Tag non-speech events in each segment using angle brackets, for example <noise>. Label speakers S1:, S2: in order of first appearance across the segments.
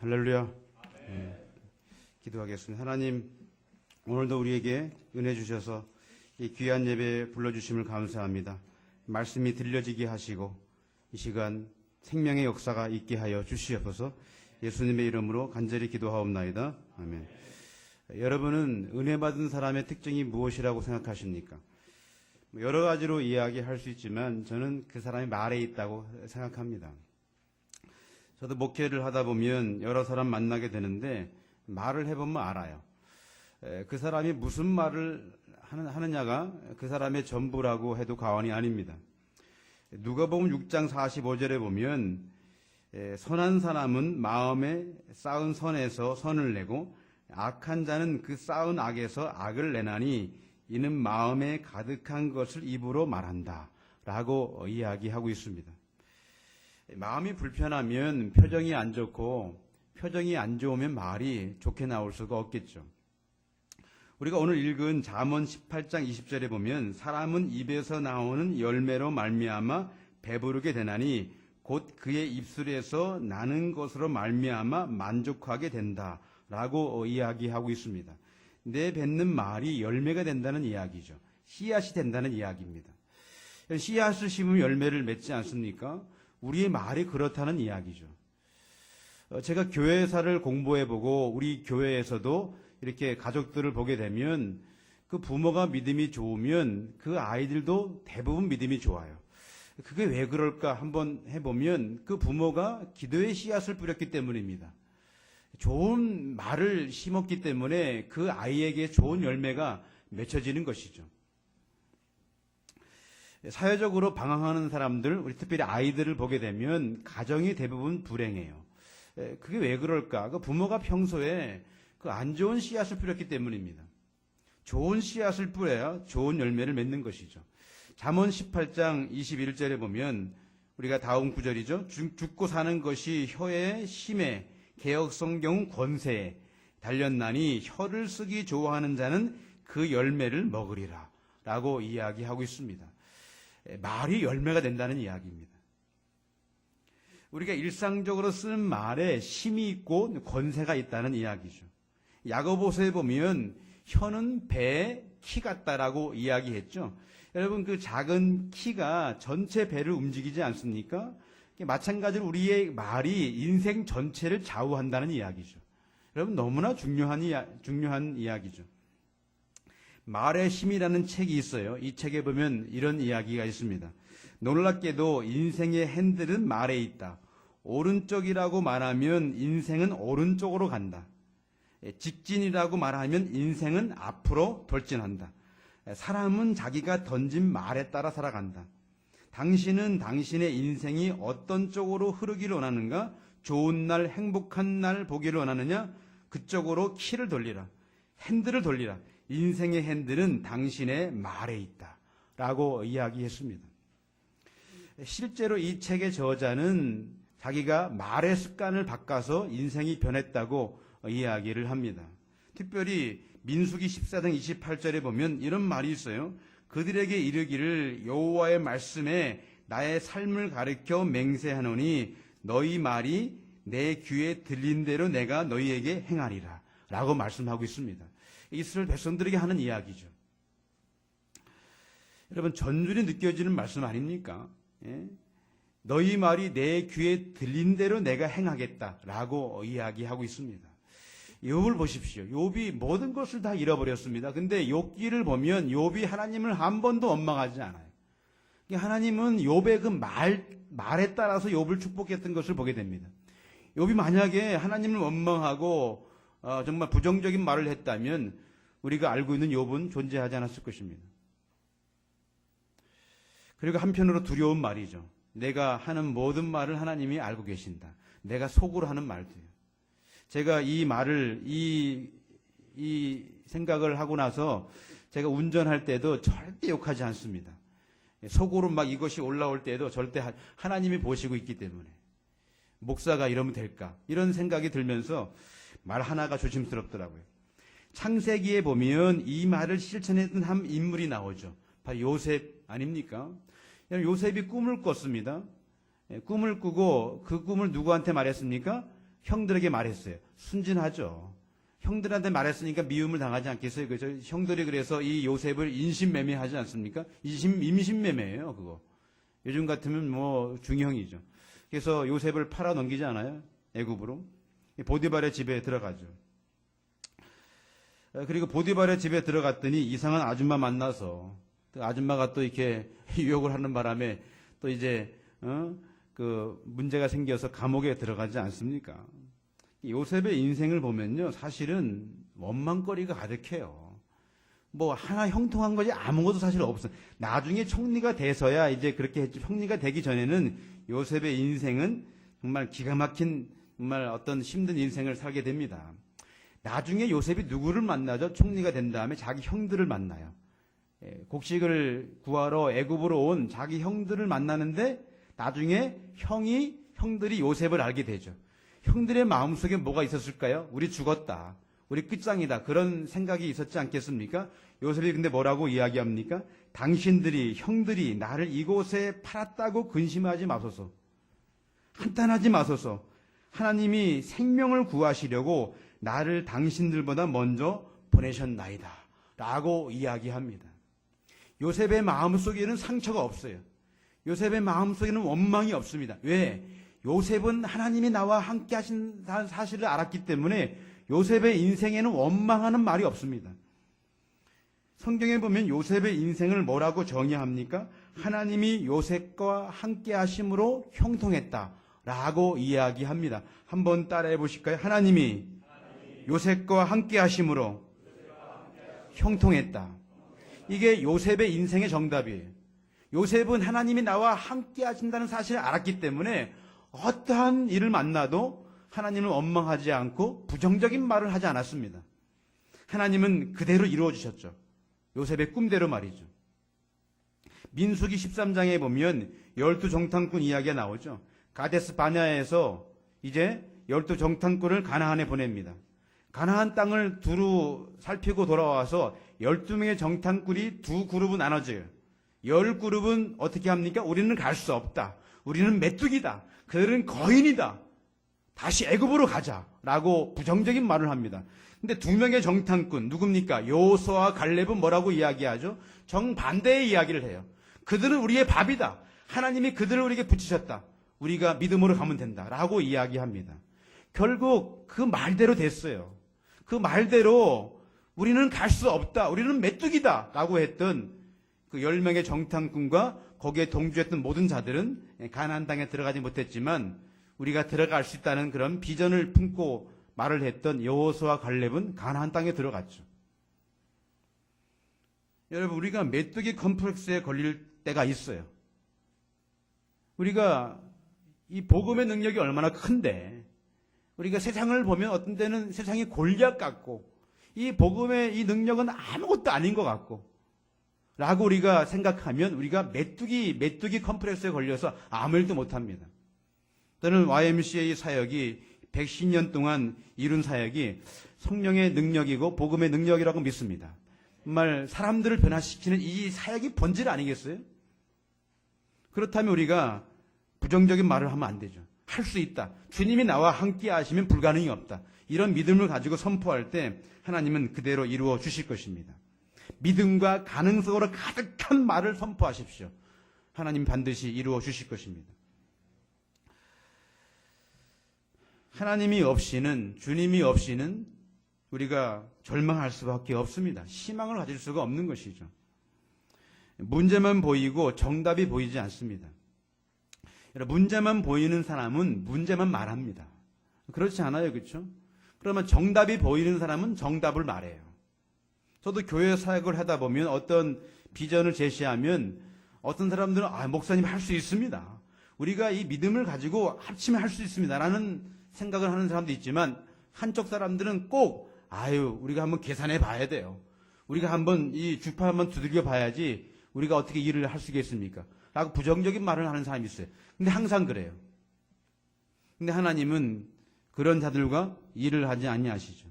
S1: 할렐루야. 예, 기도하겠습니다. 하나님, 오늘도 우리에게 은혜 주셔서 이 귀한 예배 불러주심을 감사합니다. 말씀이 들려지게 하시고 이 시간 생명의 역사가 있게 하여 주시옵소서 예수님의 이름으로 간절히 기도하옵나이다. 아멘. 여러분은 은혜 받은 사람의 특징이 무엇이라고 생각하십니까? 뭐 여러 가지로 이야기할 수 있지만 저는 그 사람의 말에 있다고 생각합니다. 저도 목회를 하다 보면 여러 사람 만나게 되는데 말을 해보면 알아요. 에, 그 사람이 무슨 말을 하느냐가 그 사람의 전부라고 해도 과언이 아닙니다. 누가 보면 6장 45절에 보면 에, 선한 사람은 마음에 쌓은 선에서 선을 내고 악한 자는 그 쌓은 악에서 악을 내나니 이는 마음에 가득한 것을 입으로 말한다. 라고 이야기하고 있습니다. 마음이 불편하면 표정이 안 좋고 표정이 안 좋으면 말이 좋게 나올 수가 없겠죠. 우리가 오늘 읽은 잠언 18장 20절에 보면 사람은 입에서 나오는 열매로 말미암아 배부르게 되나니 곧 그의 입술에서 나는 것으로 말미암아 만족하게 된다라고 이야기하고 있습니다. 내 뱉는 말이 열매가 된다는 이야기죠. 씨앗이 된다는 이야기입니다. 씨앗을 심으면 열매를 맺지 않습니까? 우리의 말이 그렇다는 이야기죠. 어, 제가 교회사를 공부해보고 우리 교회에서도 이렇게 가족들을 보게 되면 그 부모가 믿음이 좋으면 그 아이들도 대부분 믿음이 좋아요. 그게 왜 그럴까 한번 해보면 그 부모가 기도의 씨앗을 뿌렸기 때문입니다. 좋은 말을 심었기 때문에 그 아이에게 좋은 열매가 맺혀지는 것이죠. 사회적으로 방황하는 사람들, 우리 특별히 아이들을 보게 되면 가정이 대부분 불행해요. 에, 그게 왜 그럴까? 그 부모가 평소에 그 안 좋은 씨앗을 뿌렸기 때문입니다. 좋은 씨앗을 뿌려야 좋은 열매를 맺는 것이죠. 잠언 18장 21절에 보면 우리가 다음 구절이죠. 죽- 죽고 사는 것이 혀의 심에 개혁 성경 권세에 달렸나니 혀를 쓰기 좋아하는 자는 그 열매를 먹으리라. 라고 이야기하고 있습니다. 에, 말이 열매가 된다는 이야기입니다. 우리가 일상적으로 쓰는 말에 힘이 있고 권세가 있다는 이야기죠. 야고보서에 보면 혀는 배의 키 같다라고 이야기했죠. 여러분 그 작은 키가 전체 배를 움직이지 않습니까? 마찬가지로 우리의 말이 인생 전체를 좌우한다는 이야기죠. 여러분 너무나 중요한 이야, 중요한 이야기죠. 말의 힘이라는 책이 있어요. 이 책에 보면 이런 이야기가 있습니다. 놀랍게도 인생의 핸들은 말에 있다. 오른쪽이라고 말하면 인생은 오른쪽으로 간다. 예, 직진이라고 말하면 인생은 앞으로 돌진한다. 예, 사람은 자기가 던진 말에 따라 살아간다. 당신은 당신의 인생이 어떤 쪽으로 흐르기를 원하는가? 좋은 날, 행복한 날 보기를 원하느냐? 그쪽으로 키를 돌리라. 핸들을 돌리라. 인생의 핸들은 당신의 말에 있다. 라고 이야기했습니다. 실제로 이 책의 저자는 자기가 말의 습관을 바꿔서 인생이 변했다고 이야기를 합니다. 특별히 민수기 14장 28절에 보면 이런 말이 있어요. 그들에게 이르기를 여호와의 말씀에 나의 삶을 가르쳐 맹세하노니 너희 말이 내 귀에 들린 대로 내가 너희에게 행하리라. 라고 말씀하고 있습니다. 이스라엘 백성들에게 하는 이야기죠. 여러분, 전율이 느껴지는 말씀 아닙니까? 예? 너희 말이 내 귀에 들린 대로 내가 행하겠다라고 이야기하고 있습니다. 욥을 보십시오. 욥이 모든 것을 다 잃어버렸습니다. 근데 욥기를 보면 욥이 하나님을 한 번도 원망하지 않아요. 하나님은 욥의 그 말, 말에 따라서 욥을 축복했던 것을 보게 됩니다. 욥이 만약에 하나님을 원망하고 어, 정말 부정적인 말을 했다면 우리가 알고 있는 욥은 존재하지 않았을 것입니다. 그리고 한편으로 두려운 말이죠. 내가 하는 모든 말을 하나님이 알고 계신다. 내가 속으로 하는 말도요. 제가 이 말을 이, 이 생각을 하고 나서 제가 운전할 때도 절대 욕하지 않습니다. 속으로 막 이것이 올라올 때도 절대 하- 하나님이 보시고 있기 때문에 목사가 이러면 될까 이런 생각이 들면서 말 하나가 조심스럽더라고요. 창세기에 보면 이 말을 실천했던 한 인물이 나오죠. 바로 요셉 아닙니까? 요셉이 꿈을 꿨습니다. 예, 꿈을 꾸고 그 꿈을 누구한테 말했습니까? 형들에게 말했어요. 순진하죠. 형들한테 말했으니까 미움을 당하지 않겠어요. 그죠? 형들이 그래서 이 요셉을 인신매매하지 않습니까? 인신, 임신매매예요, 그거. 요즘 같으면 뭐 중형이죠. 그래서 요셉을 팔아 넘기지 않아요? 애굽으로. 보디발의 집에 들어가죠. 어, 그리고 보디발의 집에 들어갔더니 이상한 아줌마 만나서 그 아줌마가 또 이렇게 <laughs> 유혹을 하는 바람에 또 이제 어? 그 문제가 생겨서 감옥에 들어가지 않습니까? 요셉의 인생을 보면요, 사실은 원망거리가 가득해요. 뭐 하나 형통한 것이 아무것도 사실 없어요. 나중에 총리가 돼서야 이제 그렇게 했죠. 총리가 되기 전에는 요셉의 인생은 정말 기가 막힌 정말 어떤 힘든 인생을 살게 됩니다. 나중에 요셉이 누구를 만나죠? 총리가 된 다음에 자기 형들을 만나요. 예, 곡식을 구하러 애굽으로 온 자기 형들을 만나는데 나중에 형이 형들이 요셉을 알게 되죠. 형들의 마음속에 뭐가 있었을까요? 우리 죽었다. 우리 끝장이다. 그런 생각이 있었지 않겠습니까? 요셉이 근데 뭐라고 이야기합니까? 당신들이 형들이 나를 이곳에 팔았다고 근심하지 마소서. 한탄하지 마소서. 하나님이 생명을 구하시려고 나를 당신들보다 먼저 보내셨나이다. 라고 이야기합니다. 요셉의 마음속에는 상처가 없어요. 요셉의 마음속에는 원망이 없습니다. 왜? 요셉은 하나님이 나와 함께 하신 사실을 알았기 때문에 요셉의 인생에는 원망하는 말이 없습니다. 성경에 보면 요셉의 인생을 뭐라고 정의합니까? 하나님이 요셉과 함께 하심으로 형통했다. 라고 이야기합니다. 한번 따라해 보실까요? 하나님이 요셉과 함께 하심으로 형통했다. 이게 요셉의 인생의 정답이에요. 요셉은 하나님이 나와 함께 하신다는 사실을 알았기 때문에 어떠한 일을 만나도 하나님을 원망하지 않고 부정적인 말을 하지 않았습니다. 하나님은 그대로 이루어 주셨죠. 요셉의 꿈대로 말이죠. 민수기 13장에 보면 열두 정탐꾼 이야기가 나오죠. 가데스 바냐에서 이제 열두 정탐꾼을 가나안에 보냅니다. 가나안 땅을 두루 살피고 돌아와서 열두 명의 정탐꾼이 두 그룹은 나눠져요. 열 그룹은 어떻게 합니까? 우리는 갈 수 없다. 우리는 메뚜기다. 그들은 거인이다. 다시 애굽으로 가자라고 부정적인 말을 합니다. 근데 두 명의 정탐꾼 누굽니까? 요소와 갈렙은 뭐라고 이야기하죠? 정반대의 이야기를 해요. 그들은 우리의 밥이다. 하나님이 그들을 우리에게 붙이셨다. 우리가 믿음으로 가면 된다라고 이야기합니다. 결국 그 말대로 됐어요. 그 말대로 우리는 갈 수 없다. 우리는 메뚜기다라고 했던 그열 명의 정탐꾼과 거기에 동조했던 모든 자들은 가나안 땅에 들어가지 못했지만 우리가 들어갈 수 있다는 그런 비전을 품고 말을 했던 여호수와 갈렙은 가나안 땅에 들어갔죠. 여러분 우리가 메뚜기 컴플렉스에 걸릴 때가 있어요. 우리가 이 복음의 능력이 얼마나 큰데 우리가 세상을 보면 어떤 때는 세상이 골략 같고 이 복음의 이 능력은 아무것도 아닌 것 같고 라고 우리가 생각하면 우리가 메뚜기 메뚜기 컴플렉스에 걸려서 아무 일도 못합니다. 저는 YMCA 사역이 110년 동안 이룬 사역이 성령의 능력이고 복음의 능력이라고 믿습니다. 정말 사람들을 변화시키는 이 사역이 본질 아니겠어요? 그렇다면 우리가 부정적인 말을 하면 안 되죠. 할 수 있다. 주님이 나와 함께 하시면 불가능이 없다. 이런 믿음을 가지고 선포할 때 하나님은 그대로 이루어 주실 것입니다. 믿음과 가능성으로 가득한 말을 선포하십시오. 하나님 반드시 이루어 주실 것입니다. 하나님이 없이는, 주님이 없이는 우리가 절망할 수밖에 없습니다. 희망을 가질 수가 없는 것이죠. 문제만 보이고 정답이 보이지 않습니다. 문제만 보이는 사람은 문제만 말합니다. 그렇지 않아요, 그렇죠? 그러면 정답이 보이는 사람은 정답을 말해요. 저도 교회 사역을 하다 보면 어떤 비전을 제시하면 어떤 사람들은 아, 목사님 할 수 있습니다. 우리가 이 믿음을 가지고 합치면 할 수 있습니다. 라는 생각을 하는 사람도 있지만 한쪽 사람들은 꼭 아유, 우리가 한번 계산해 봐야 돼요. 우리가 한번 이 주파 한번 두들겨 봐야지 우리가 어떻게 일을 할 수 있겠습니까? 라고 부정적인 말을 하는 사람이 있어요. 근데 항상 그래요. 근데 하나님은 그런 자들과 일을 하지 아니하시죠.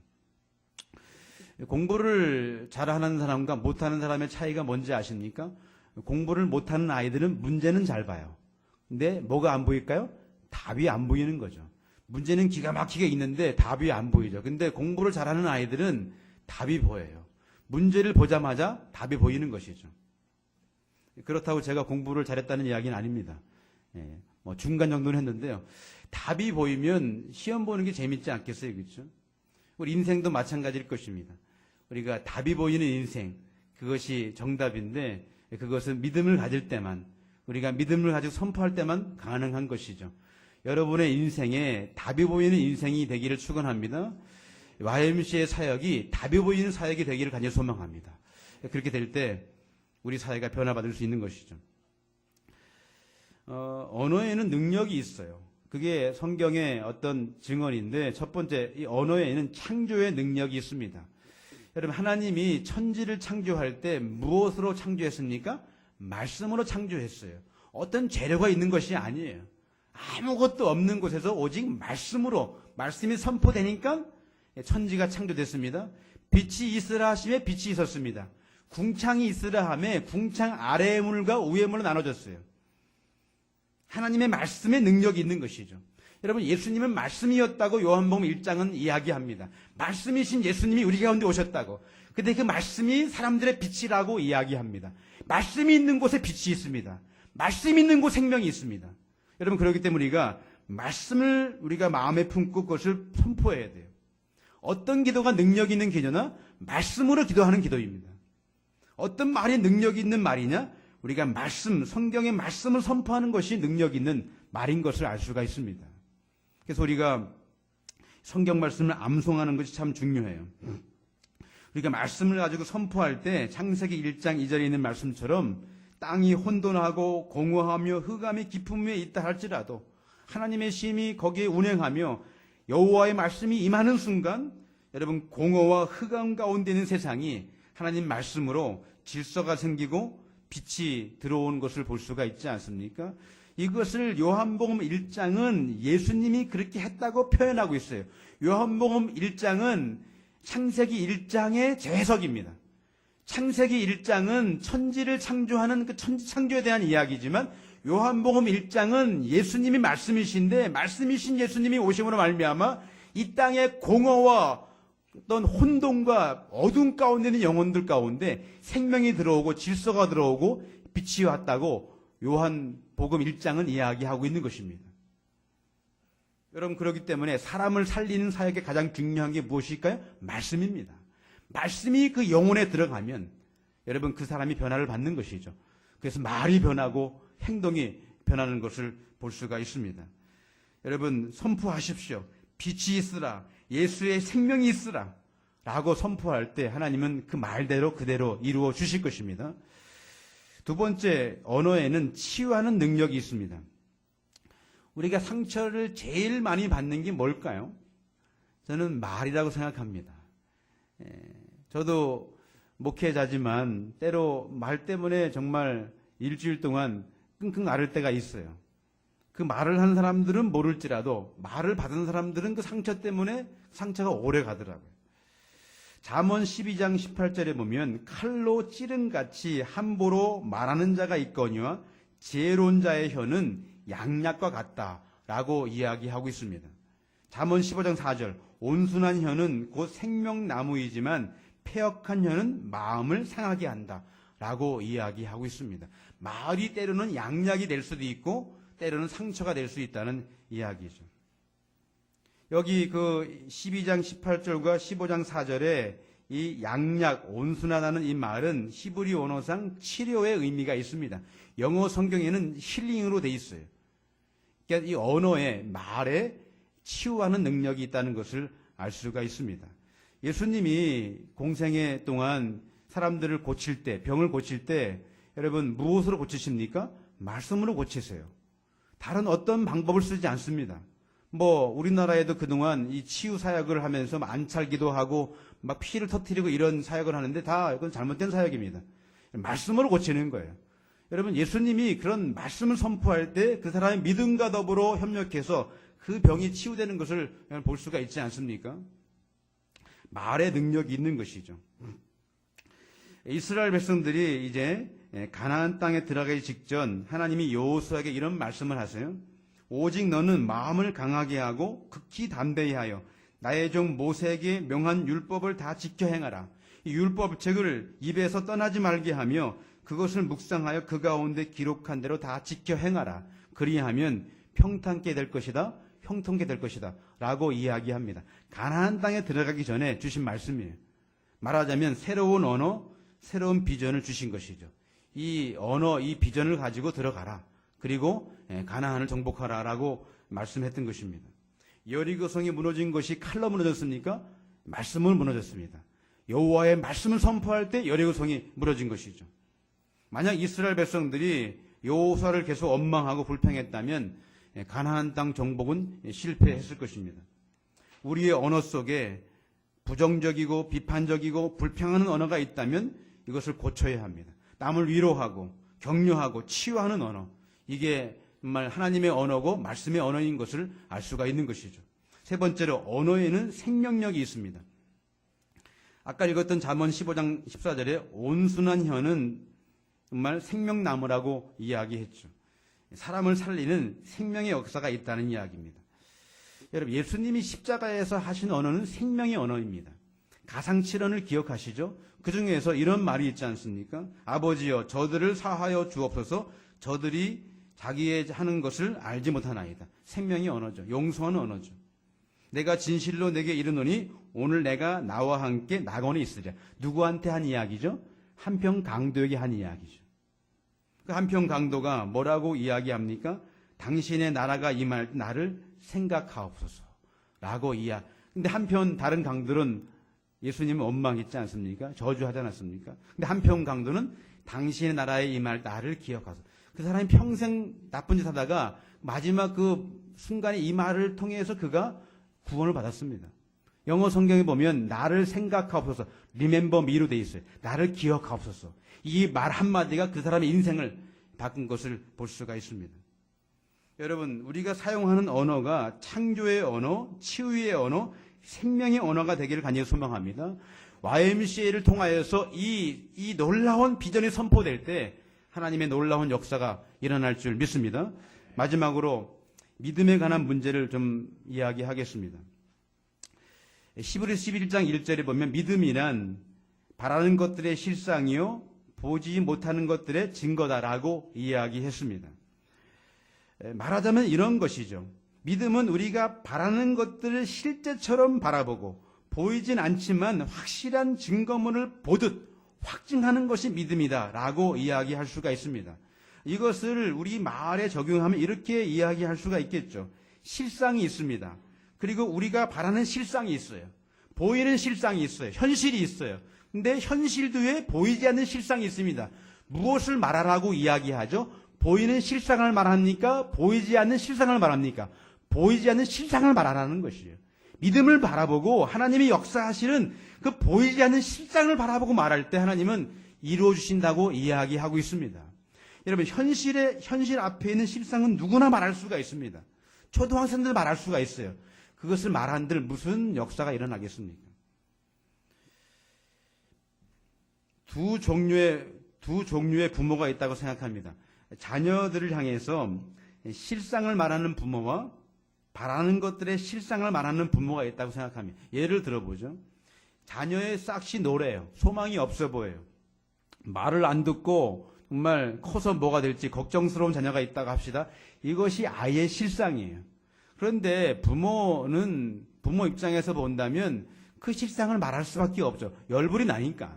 S1: 공부를 잘하는 사람과 못하는 사람의 차이가 뭔지 아십니까? 공부를 못하는 아이들은 문제는 잘 봐요. 근데 뭐가 안 보일까요? 답이 안 보이는 거죠. 문제는 기가 막히게 있는데 답이 안 보이죠. 근데 공부를 잘하는 아이들은 답이 보여요. 문제를 보자마자 답이 보이는 것이죠. 그렇다고 제가 공부를 잘했다는 이야기는 아닙니다. 예, 뭐 중간 정도는 했는데요. 답이 보이면 시험 보는 게 재밌지 않겠어요, 그렇죠? 우리 인생도 마찬가지일 것입니다. 우리가 답이 보이는 인생 그것이 정답인데 그것은 믿음을 가질 때만 우리가 믿음을 가지고 선포할 때만 가능한 것이죠. 여러분의 인생에 답이 보이는 인생이 되기를 축원합니다. YMC의 사역이 답이 보이는 사역이 되기를 간절히 소망합니다. 그렇게 될 때 우리 사회가 변화받을 수 있는 것이죠. 어, 언어에는 능력이 있어요. 그게 성경의 어떤 증언인데 첫 번째 이 언어에는 창조의 능력이 있습니다. 여러분 하나님이 천지를 창조할 때 무엇으로 창조했습니까? 말씀으로 창조했어요. 어떤 재료가 있는 것이 아니에요. 아무것도 없는 곳에서 오직 말씀으로 말씀이 선포되니까 천지가 창조됐습니다. 빛이 있으라 하심에 빛이 있었습니다. 궁창이 있으라 함에 궁창 아래의 물과 위의 물로 나눠졌어요. 하나님의 말씀의 능력이 있는 것이죠. 여러분 예수님은 말씀이었다고 요한복음 1장은 이야기합니다. 말씀이신 예수님이 우리 가운데 오셨다고. 근데 그 말씀이 사람들의 빛이라고 이야기합니다. 말씀이 있는 곳에 빛이 있습니다. 말씀이 있는 곳 생명이 있습니다. 여러분 그렇기 때문에 우리가 말씀을 우리가 마음에 품고 그것을 선포해야 돼요. 어떤 기도가 능력 있는 기도나 말씀으로 기도하는 기도입니다. 어떤 말이 능력 있는 말이냐? 우리가 말씀, 성경의 말씀을 선포하는 것이 능력 있는 말인 것을 알 수가 있습니다. 그래서 우리가 성경 말씀을 암송하는 것이 참 중요해요. 우리가 말씀을 가지고 선포할 때 창세기 1장 2절에 있는 말씀처럼 땅이 혼돈하고 공허하며 흑암이 깊은 위에 있다 할지라도 하나님의 심이 거기에 운행하며 여호와의 말씀이 임하는 순간 여러분 공허와 흑암 가운데 있는 세상이 하나님 말씀으로 질서가 생기고 빛이 들어온 것을 볼 수가 있지 않습니까? 이것을 요한복음 1장은 예수님이 그렇게 했다고 표현하고 있어요. 요한복음 1장은 창세기 1장의 재해석입니다. 창세기 1장은 천지를 창조하는 그 천지 창조에 대한 이야기지만 요한복음 1장은 예수님이 말씀이신데 말씀이신 예수님이 오심으로 말미암아 이 땅의 공허와 어떤 혼돈과 어둠 가운데 있는 영혼들 가운데 생명이 들어오고 질서가 들어오고 빛이 왔다고 요한 복음 1장은 이야기하고 있는 것입니다. 여러분 그렇기 때문에 사람을 살리는 사역의 가장 중요한 게 무엇일까요? 말씀입니다. 말씀이 그 영혼에 들어가면 여러분 그 사람이 변화를 받는 것이죠. 그래서 말이 변하고 행동이 변하는 것을 볼 수가 있습니다. 여러분 선포하십시오. 빛이 있으라. 예수의 생명이 있으라. 라고 선포할 때 하나님은 그 말대로 그대로 이루어 주실 것입니다. 두 번째, 언어에는 치유하는 능력이 있습니다. 우리가 상처를 제일 많이 받는 게 뭘까요? 저는 말이라고 생각합니다. 예, 저도 목회자지만 때로 말 때문에 정말 일주일 동안 끙끙 앓을 때가 있어요. 그 말을 한 사람들은 모를지라도 말을 받은 사람들은 그 상처 때문에 상처가 오래 가더라고요. 잠언 12장 18절에 보면 칼로 찌른 같이 함부로 말하는 자가 있거니와 지혜로운 자의 혀는 양약과 같다라고 이야기하고 있습니다. 잠언 15장 4절 온순한 혀는 곧 생명나무이지만 폐역한 혀는 마음을 상하게 한다라고 이야기하고 있습니다. 말이 때로는 양약이 될 수도 있고 때로는 상처가 될 수 있다는 이야기죠. 여기 그 12장 18절과 15장 4절에 이 양약 온순하다는 이 말은 히브리 원어상 치료의 의미가 있습니다. 영어 성경에는 힐링으로 돼 있어요. 그러니까 이 언어에 말에 치유하는 능력이 있다는 것을 알 수가 있습니다. 예수님이 공생애 동안 사람들을 고칠 때, 병을 고칠 때 여러분 무엇으로 고치십니까? 말씀으로 고치세요. 다른 어떤 방법을 쓰지 않습니다. 뭐 우리나라에도 그동안 이 치유 사역을 하면서 안찰기도 하고 막 피를 터뜨리고 이런 사역을 하는데 다 이건 잘못된 사역입니다. 말씀으로 고치는 거예요. 여러분 예수님이 그런 말씀을 선포할 때 그 사람의 믿음과 더불어 협력해서 그 병이 치유되는 것을 볼 수가 있지 않습니까? 말의 능력이 있는 것이죠. 이스라엘 백성들이 이제 가나안 땅에 들어가기 직전 하나님이 여호수아에게 이런 말씀을 하세요. 오직 너는 마음을 강하게 하고 극히 담대히 하여 나의 종 모세에게 명한 율법을 다 지켜 행하라. 이 율법책을 입에서 떠나지 말게 하며 그것을 묵상하여 그 가운데 기록한 대로 다 지켜 행하라. 그리하면 평탄케 될 것이다. 형통케 될 것이다. 라고 이야기합니다. 가나안 땅에 들어가기 전에 주신 말씀이에요. 말하자면 새로운 언어, 새로운 비전을 주신 것이죠. 이 언어, 이 비전을 가지고 들어가라. 그리고 예, 가나안을 정복하라라고 말씀했던 것입니다. 여리고 성이 무너진 것이 칼로 무너졌습니까? 말씀을 무너졌습니다. 여호와의 말씀을 선포할 때 여리고 성이 무너진 것이죠. 만약 이스라엘 백성들이 여호수아를 계속 원망하고 불평했다면 예, 가나안 땅 정복은 실패했을 것입니다. 우리의 언어 속에 부정적이고 비판적이고 불평하는 언어가 있다면 이것을 고쳐야 합니다. 남을 위로하고 격려하고 치유하는 언어. 이게 정말 하나님의 언어고 말씀의 언어인 것을 알 수가 있는 것이죠. 세 번째로 언어에는 생명력이 있습니다. 아까 읽었던 잠언 15장 14절에 온순한 혀는 정말 생명나무라고 이야기했죠. 사람을 살리는 생명의 역사가 있다는 이야기입니다. 여러분, 예수님이 십자가에서 하신 언어는 생명의 언어입니다. 가상칠언을 기억하시죠? 그 중에서 이런 말이 있지 않습니까? 아버지여, 저들을 사하여 주옵소서, 저들이 자기의 하는 것을 알지 못하나이다. 생명의 언어죠. 용서하는 언어죠. 내가 진실로 내게 이르노니 오늘 내가 나와 함께 낙원에 있으랴. 누구한테 한 이야기죠? 한평 강도에게 한 이야기죠. 그 한평 강도가 뭐라고 이야기합니까? 당신의 나라가 임할 때 나를 생각하옵소서. 라고 이야. 근데 한편 다른 강들은 예수님을 원망했지 않습니까? 저주하지 않았습니까? 근데 한편 강도는 당신의 나라에 임할 나를 기억하소서. 그 사람이 평생 나쁜 짓 하다가 마지막 그 순간에 이 말을 통해서 그가 구원을 받았습니다. 영어 성경에 보면 나를 생각하옵소서, remember me로 돼 있어요. 나를 기억하옵소서. 이 말 한마디가 그 사람의 인생을 바꾼 것을 볼 수가 있습니다. 여러분, 우리가 사용하는 언어가 창조의 언어, 치유의 언어, 생명의 언어가 되기를 간절히 소망합니다. YMCA를 통하여서 이, 이 놀라운 비전이 선포될 때 하나님의 놀라운 역사가 일어날 줄 믿습니다. 마지막으로 믿음에 관한 문제를 좀 이야기하겠습니다. 시브리 11장 1절에 보면 믿음이란 바라는 것들의 실상이요 보지 못하는 것들의 증거다라고 이야기했습니다. 말하자면 이런 것이죠. 믿음은 우리가 바라는 것들을 실제처럼 바라보고 보이진 않지만 확실한 증거물을 보듯 확증하는 것이 믿음이다 라고 이야기할 수가 있습니다. 이것을 우리 말에 적용하면 이렇게 이야기할 수가 있겠죠. 실상이 있습니다. 그리고 우리가 바라는 실상이 있어요. 보이는 실상이 있어요. 현실이 있어요. 근데 현실 뒤에 보이지 않는 실상이 있습니다. 무엇을 말하라고 이야기하죠? 보이는 실상을 말합니까? 보이지 않는 실상을 말합니까? 보이지 않는 실상을 말하라는 것이에요. 믿음을 바라보고 하나님이 역사하시는 그 보이지 않는 실상을 바라보고 말할 때 하나님은 이루어 주신다고 이야기하고 있습니다. 여러분 현실의 현실 앞에 있는 실상은 누구나 말할 수가 있습니다. 초등학생들 말할 수가 있어요. 그것을 말한들 무슨 역사가 일어나겠습니까? 두 종류의 두 종류의 부모가 있다고 생각합니다. 자녀들을 향해서 실상을 말하는 부모와 바라는 것들의 실상을 말하는 부모가 있다고 생각합니다. 예를 들어보죠. 자녀의 싹시 노래요. 소망이 없어 보여요. 말을 안 듣고 정말 커서 뭐가 될지 걱정스러운 자녀가 있다고 합시다. 이것이 아이의 실상이에요. 그런데 부모는 부모 입장에서 본다면 그 실상을 말할 수밖에 없죠. 열불이 나니까.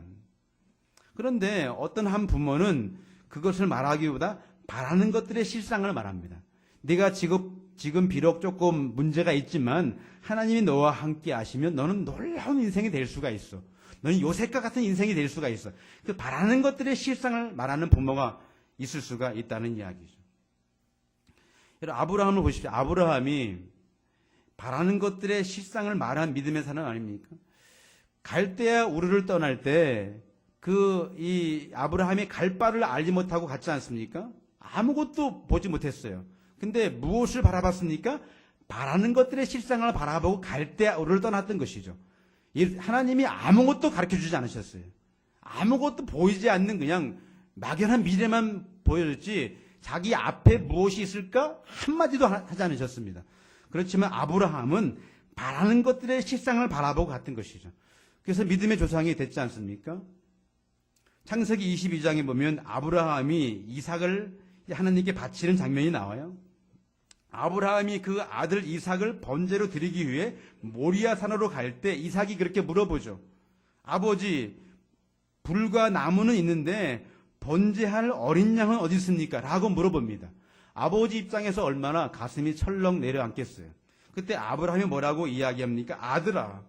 S1: 그런데 어떤 한 부모는 그것을 말하기보다 바라는 것들의 실상을 말합니다. 네가 지금 지금 비록 조금 문제가 있지만 하나님이 너와 함께 하시면 너는 놀라운 인생이 될 수가 있어. 너는 요셉과 같은 인생이 될 수가 있어. 그 바라는 것들의 실상을 말하는 부모가 있을 수가 있다는 이야기죠. 여러분 아브라함을 보십시오. 아브라함이 바라는 것들의 실상을 말한 믿음의 사람 아닙니까? 갈대아 우르를 떠날 때 그 이 아브라함이 갈 바를 알지 못하고 갔지 않습니까? 아무것도 보지 못했어요. 근데 무엇을 바라봤습니까? 바라는 것들의 실상을 바라보고 갈대아 우르를 떠났던 것이죠. 하나님이 아무것도 가르쳐 주지 않으셨어요. 아무것도 보이지 않는 그냥 막연한 미래만 보여줬지 자기 앞에 무엇이 있을까 한마디도 하- 하지 않으셨습니다. 그렇지만 아브라함은 바라는 것들의 실상을 바라보고 갔던 것이죠. 그래서 믿음의 조상이 됐지 않습니까? 창세기 22장에 보면 아브라함이 이삭을 하나님께 바치는 장면이 나와요. 아브라함이 그 아들 이삭을 번제로 드리기 위해 모리아 산으로 갈 때 이삭이 그렇게 물어보죠. 아버지, 불과 나무는 있는데 번제할 어린 양은 어디 있습니까? 라고 물어봅니다. 아버지 입장에서 얼마나 가슴이 철렁 내려앉겠어요. 그때 아브라함이 뭐라고 이야기합니까? 아들아,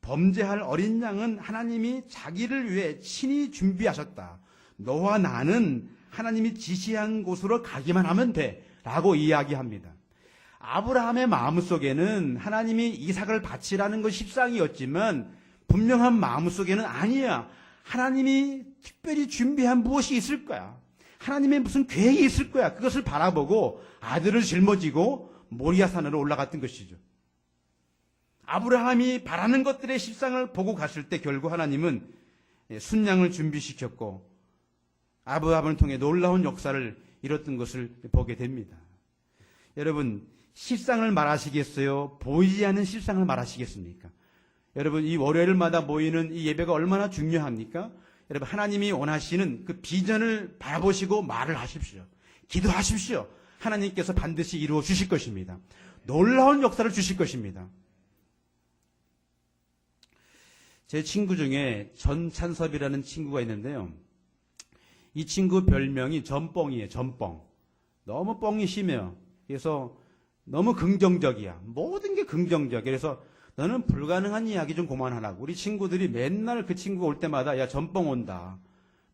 S1: 범죄할 어린 양은 하나님이 자기를 위해 친히 준비하셨다. 너와 나는 하나님이 지시한 곳으로 가기만 하면 돼. 라고 이야기합니다. 아브라함의 마음속에는 하나님이 이삭을 바치라는 것 십상이었지만 분명한 마음속에는 아니야. 하나님이 특별히 준비한 무엇이 있을 거야. 하나님의 무슨 계획이 있을 거야. 그것을 바라보고 아들을 짊어지고 모리아산으로 올라갔던 것이죠. 아브라함이 바라는 것들의 십상을 보고 갔을 때 결국 하나님은 순양을 준비시켰고 아브라함을 통해 놀라운 역사를 이뤘던 것을 보게 됩니다. 여러분, 실상을 말하시겠어요? 보이지 않는 실상을 말하시겠습니까? 여러분, 이 월요일마다 모이는 이 예배가 얼마나 중요합니까? 여러분, 하나님이 원하시는 그 비전을 바라보시고 말을 하십시오. 기도하십시오. 하나님께서 반드시 이루어 주실 것입니다. 놀라운 역사를 주실 것입니다. 제 친구 중에 전찬섭이라는 친구가 있는데요. 이 친구 별명이 전뻥이에요, 전뻥. 너무 뻥이 심해요. 그래서 너무 긍정적이야. 모든 게 긍정적. 그래서 너는 불가능한 이야기 좀 그만하라고. 우리 친구들이 맨날 그 친구가 올 때마다 야 전뻥 온다.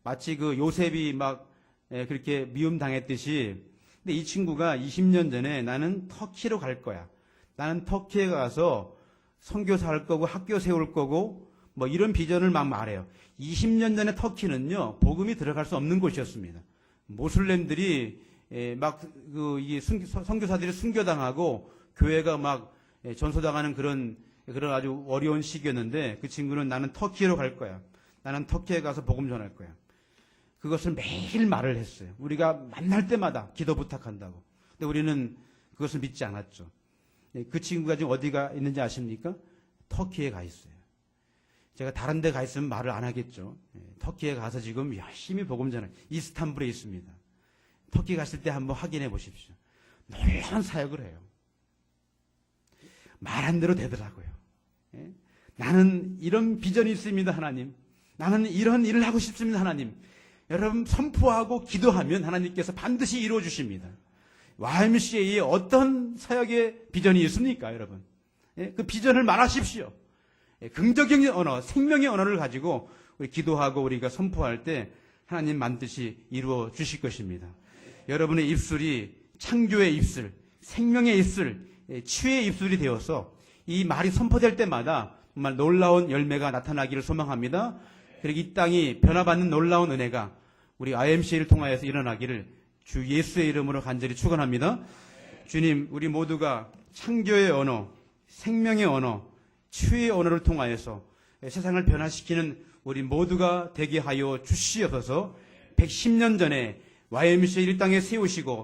S1: 마치 그 요셉이 막 예, 그렇게 미움 당했듯이. 근데 이 친구가 20년 전에 나는 터키로 갈 거야. 나는 터키에 가서 선교사 할 거고 학교 세울 거고 뭐 이런 비전을 막 말해요. 20년 전에 터키는요 복음이 들어갈 수 없는 곳이었습니다. 모슬렘들이 예, 막그 이게 순- 선교사들이 순교당하고 교회가 막 예, 전소당하는 그런 그런 아주 어려운 시기였는데 그 친구는 나는 터키로 갈 거야. 나는 터키에 가서 복음 전할 거야. 그것을 매일 말을 했어요. 우리가 만날 때마다 기도 부탁한다고. 근데 우리는 그것을 믿지 않았죠. 예, 그 친구가 지금 어디가 있는지 아십니까? 터키에 가 있어요. 제가 다른 데 가 있으면 말을 안 하겠죠. 예, 터키에 가서 지금 열심히 복음 전해. 이스탄불에 있습니다. 터키 갔을 때 한번 확인해 보십시오. 놀라운 사역을 해요. 말한 대로 되더라고요. 예? 나는 이런 비전이 있습니다, 하나님. 나는 이런 일을 하고 싶습니다, 하나님. 여러분, 선포하고 기도하면 하나님께서 반드시 이루어 주십니다. YMCA에 어떤 사역의 비전이 있습니까, 여러분? 예? 그 비전을 말하십시오. 예, 긍정적인 언어, 생명의 언어를 가지고 우리 기도하고 우리가 선포할 때 하나님 반드시 이루어 주실 것입니다. 여러분의 입술이 창조의 입술, 생명의 입술, 예, 치유의 입술이 되어서 이 말이 선포될 때마다 정말 놀라운 열매가 나타나기를 소망합니다. 그리고 이 땅이 변화받는 놀라운 은혜가 우리 IMC를 통하여서 일어나기를 주 예수의 이름으로 간절히 축원합니다. 주님, 우리 모두가 창조의 언어, 생명의 언어, 치유의 언어를 통하여서 세상을 변화시키는 우리 모두가 되게 하여 주시옵소서 110년 전에 YMCA 를 땅에 세우시고